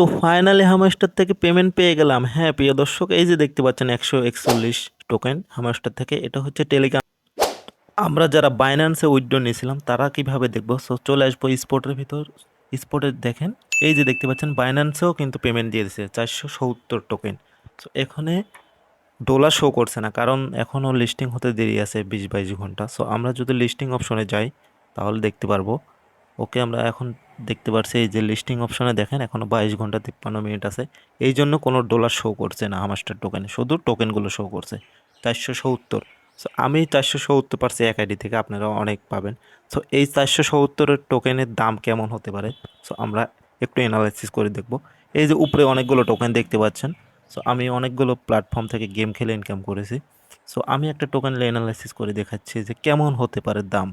তো finally hamster থেকে payment পেয়ে গেলাম। হ্যাঁ প্রিয় দর্শক, এই যে দেখতে পাচ্ছেন একশো একচল্লিশ টোকেন হামাস্টার থেকে, এটা হচ্ছে টেলিগ্রাম আমরা যারা বাইন্যান্সে উইথড্র নিয়েছিলাম, তারা কীভাবে দেখব? সো চলে আসব স্পোর্টের ভিতর। স্পোর্টে দেখেন, এই যে দেখতে পাচ্ছেন বাইন্যান্সেও কিন্তু পেমেন্ট দিয়ে দিয়েছে, চারশো সত্তর টোকেন সো এখানে ডলার শো করছে না, কারণ এখনও লিস্টিং হতে দেরি আছে বিশ বাইশ ঘণ্টা। সো আমরা যদি লিস্টিং অপশনে যাই, তাহলে দেখতে পারব। ওকে আমরা এখন দেখতে পারছি, এই যে লিস্টিং অপশনে দেখেন এখনও বাইশ ঘণ্টা তিপ্পান্ন মিনিট আছে। এই জন্য কোনো ডলার শো করছে না হামাস্টার টোকেনে শুধু টোকেনগুলো শো করছে। চারশো সত্তর। সো আমি চারশো সত্তর পারছি এক আইডি থেকে, আপনারা অনেক পাবেন। সো এই চারশো সত্তরের টোকেনের দাম কেমন হতে পারে? সো আমরা একটু অ্যানালাইসিস করে দেখব। এই যে উপরে অনেকগুলো টোকেন দেখতে পাচ্ছেন। সো আমি অনেকগুলো প্ল্যাটফর্ম থেকে গেম খেলে ইনকাম করেছি। সো আমি একটা টোকেন অ্যানালাইসিস করে দেখাচ্ছি যে কেমন হতে পারে দাম।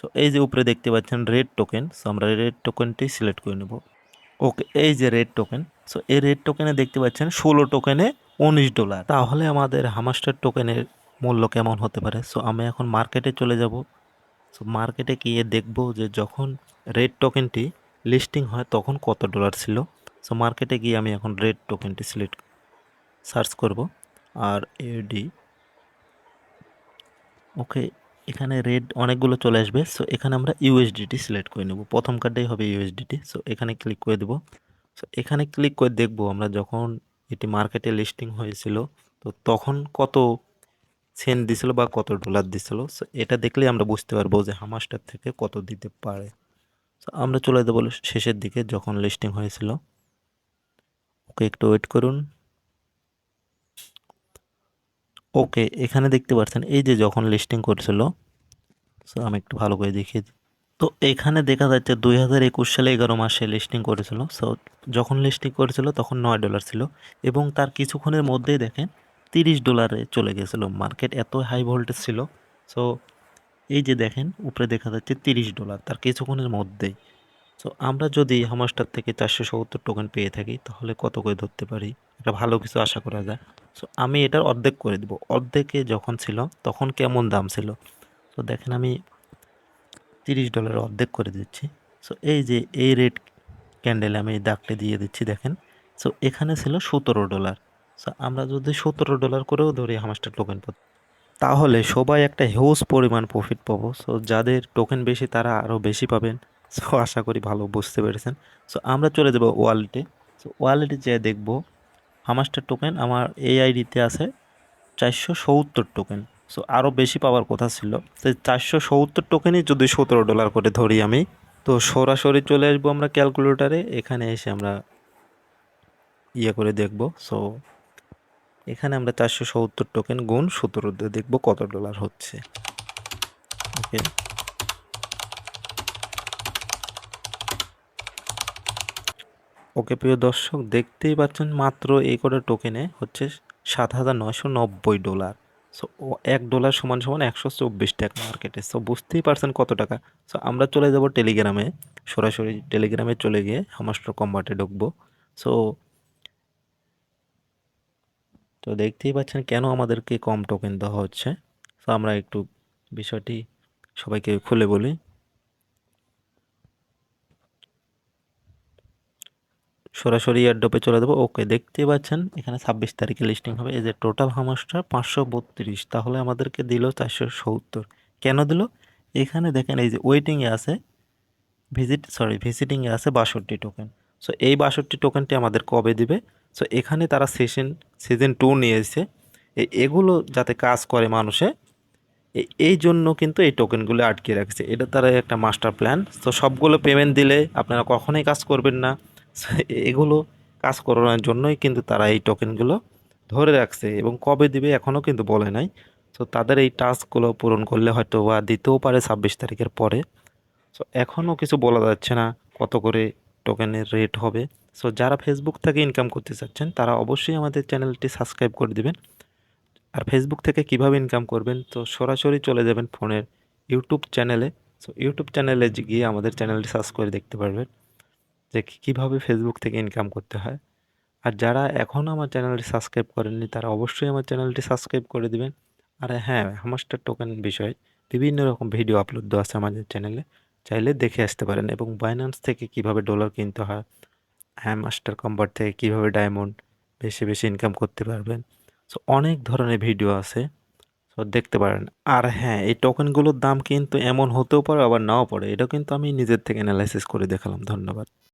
সো এই যে উপরে দেখতে পাচ্ছেন রেড টোকেন সো আমরা রেড টোকেনটি সিলেক্ট করে নেব। ওকে এই যে রেড টোকেন সো এই রেড টোকেনে দেখতে পাচ্ছেন ষোলো টোকেনে উনিশ ডলার তাহলে আমাদের হামাস্টার টোকেনের মূল্য কেমন হতে পারে? সো আমি এখন মার্কেটে চলে যাব। সো মার্কেটে গিয়ে দেখব যে যখন রেড টোকেনটি লিস্টিং হয় তখন কত ডলার ছিল। সো মার্কেটে গিয়ে আমি এখন রেড টোকেনটি সিলেক্ট সার্চ করব। আর এডি ওকে এখানে রেড অনেকগুলো চলে আসবে সো এখানে আমরা ইউএসডিটি সিলেক্ট করে নেব। প্রথম কার্ডটাই হবে ইউএসডিটি সো এখানে ক্লিক করে দেব। সো এখানে ক্লিক করে দেখব আমরা যখন এটি মার্কেটে লিস্টিং হয়েছিল, তো তখন কত সেন্ট দিছিল বা কত ডলার দিছিল সো এটা দেখলেই আমরা বুঝতে পারব যে হামাস্টার থেকে কত দিতে পারে। সো আমরা চলে দেবো শেষের দিকে যখন লিস্টিং হয়েছিল। ওকে একটু ওয়েট করুন। ওকে এখানে দেখতে পাচ্ছেন, এই যে যখন লিস্টিং করছিল সো আমি একটু ভালো করে দেখিয়ে দিই। তো এখানে দেখা যাচ্ছে দুই হাজার একুশ সালে এগারো মাসে লিস্টিং করেছিল সো যখন লিস্টিং করেছিল তখন নয় ডলার ছিল, এবং তার কিছুক্ষণের মধ্যেই দেখেন তিরিশ ডলারে চলে গেছিল মার্কেট এত হাই ভোল্টেজ ছিল। সো এই যে দেখেন, উপরে দেখা যাচ্ছে তিরিশ ডলার তার কিছুক্ষণের মধ্যেই। সো আমরা যদি হামাস্টার থেকে চারশো সত্তর টোকেন পেয়ে থাকি, তাহলে কত করে ধরতে পারি? একটা ভালো কিছু আশা করা যায়। সো আমি এটার অর্ধেক করে দেবো। অর্ধেকে যখন ছিল, তখন কেমন দাম ছিল? তো দেখেন আমি তিরিশ ডলার অর্ধেক করে দিচ্ছি। সো এই যে, এই রেড ক্যান্ডেলে আমি দাগটা দিয়ে দিচ্ছি, দেখেন। সো এখানে ছিল সতেরো ডলার সো আমরা যদি সতেরো ডলার করেও ধরি হামাস্টার টোকেন পথ তাহলে সবাই একটা হিউজ পরিমাণ প্রফিট পাবো। সো যাদের টোকেন বেশি, তারা আরও বেশি পাবেন। সো আশা করি ভালো বুঝতে পেরেছেন। সো আমরা চলে যাব ওয়ালেটে সো ওয়ালেটে যেয়ে দেখব হামাস্টার টোকেন আমার এই আইডিতে আছে চারশো সত্তর টোকেন সো আরও বেশি পাওয়ার কথা ছিল। সেই চারশো সত্তর টোকেনই যদি সতেরো ডলার করে ধরি আমি, তো সরাসরি চলে আসব আমরা ক্যালকুলেটারে এখানে এসে আমরা ইয়ে করে দেখব। সো এখানে আমরা চারশো সত্তর টোকেন গুণ সতেরো দিয়ে দেখব কত ডলার হচ্ছে। ওকে ওকে প্রিয় দর্শক, দেখতেই পাচ্ছেন মাত্র এই কটা টোকেনে হচ্ছে সাত হাজার নয়শো নব্বই ডলার সো এক ডলার সমান সমান একশো চব্বিশ টাকা মার্কেটে সো বুঝতেই পারছেন কত টাকা। সো আমরা চলে যাব টেলিগ্রামে সরাসরি টেলিগ্রামে চলে গিয়ে হামাস্টার কম্বাটে ঢুকবো। সো তো দেখতেই পাচ্ছেন কেন আমাদেরকে কম টোকেন দেওয়া হচ্ছে। সো আমরা একটু বিষয়টি সবাইকে খুলে বলি। সরাসরি এয়ারড্রপে চলে দেবো। ওকে দেখতেই পাচ্ছেন, এখানে ছাব্বিশ তারিখে লিস্টিং হবে। এই যে টোটাল হামাসটা পাঁচশো বত্রিশ, তাহলে আমাদেরকে দিল চারশো সত্তর। কেন দিল? এখানে দেখেন, এই যে ওয়েটিংয়ে আছে ভিজিট সরি ভিজিটিংয়ে আছে বাষট্টি টোকেন সো এই বাষট্টি টোকেনটি আমাদের কবে দিবে? সো এখানে তারা সেশন সিজন টু নিয়ে এসেছে এগুলো যাতে কাজ করে মানুষে এই জন্য কিন্তু এই টোকেনগুলো আটকে রাখছে। এটা তারা একটা মাস্টার প্ল্যান তো সবগুলো পেমেন্ট দিলে আপনারা কখনোই কাজ করবেন না। এগুলো কাজ করানোর জন্যই কিন্তু তারা এই টোকেনগুলো ধরে রাখছে এবং কবে দিবে এখনও কিন্তু বলে নাই। তো তাদের এই টাস্কগুলো পূরণ করলে হয়তো বা দিতেও পারে ছাব্বিশ তারিখের পরে। সো এখনও কিছু বলা যাচ্ছে না কত করে টোকেনের রেট হবে। সো, যারা ফেসবুক থেকে ইনকাম করতে চাচ্ছেন, তারা অবশ্যই আমাদের চ্যানেলটি সাবস্ক্রাইব করে দেবেন। আর ফেসবুক থেকে কীভাবে ইনকাম করবেন, তো সরাসরি চলে যাবেন ফোনের ইউটিউব চ্যানেলে সো ইউটিউব চ্যানেলে গিয়ে আমাদের চ্যানেলটি সার্চ করে দেখতে পারবেন। যে কীভাবে ফেসবুক থেকে ইনকাম করতে হয়। আর যারা এখনও আমার চ্যানেলটি সাবস্ক্রাইব করেননি, তারা অবশ্যই আমার চ্যানেলটি সাবস্ক্রাইব করে দেবেন। আর হ্যাঁ হামাস্টার টোকেন বিষয়ে বিভিন্ন রকম ভিডিও আপলোড দেওয়া আছে আমাদের চ্যানেলে চাইলে দেখে আসতে পারেন এবং বাইন্যান্স থেকে কীভাবে ডলার কিনতে হয় হ্যাঁ মাস্টার কম্বার থেকে কীভাবে ডায়মন্ড বেশি বেশি ইনকাম করতে পারবেন। সো অনেক ধরনের ভিডিও আছে। সো দেখতে পারেন। আর হ্যাঁ এই টোকেনগুলোর দাম কিন্তু এমন হতেও পারে, আবার নাও পারে এটা কিন্তু আমি নিজের থেকে অ্যানালাইসিস করে দেখালাম। ধন্যবাদ।